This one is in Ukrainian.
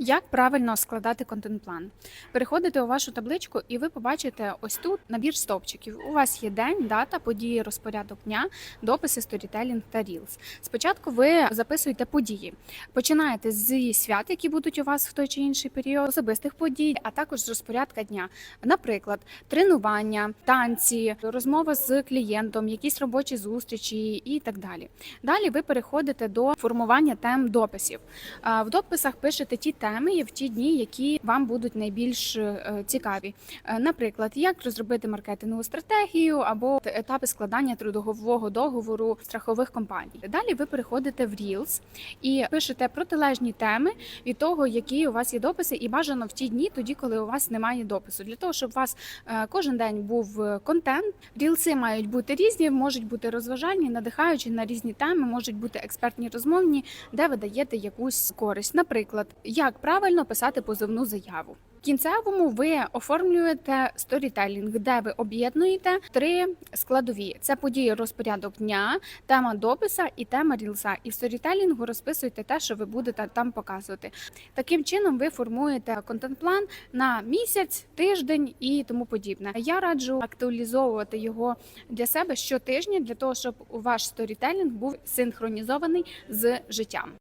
Як правильно складати контент-план? Переходите у вашу табличку, і ви побачите ось тут набір стовпчиків. У вас є день, дата, події, розпорядок дня, дописи, сторітелінг та рілс. Спочатку ви записуєте події. Починаєте зі свят, які будуть у вас в той чи інший період, особистих подій, а також з розпорядка дня. Наприклад, тренування, танці, розмова з клієнтом, якісь робочі зустрічі і так далі. Далі ви переходите до формування тем дописів. В дописах пишете ті теми в ті дні, які вам будуть найбільш е, цікаві. Е, Наприклад, як розробити маркетингову стратегію або етапи складання трудового договору страхових компаній. Далі ви переходите в Reels і пишете протилежні теми від того, які у вас є дописи, і бажано в ті дні, тоді, коли у вас немає допису, для того, щоб у вас е, кожен день був контент. Рілси мають бути різні, можуть бути розважальні, надихаючі на різні теми, можуть бути експертні розмовні, де ви даєте якусь користь. Наприклад, правильно писати позовну заяву. В кінцевому ви оформлюєте сторітелінг, де ви об'єднуєте три складові: це події розпорядок дня, тема дописа і тема рілса. І в сторітелінгу розписуєте те, що ви будете там показувати. Таким чином ви формуєте контент-план на місяць, тиждень і тому подібне. Я раджу актуалізовувати його для себе щотижня, для того, щоб ваш сторітелінг був синхронізований з життям.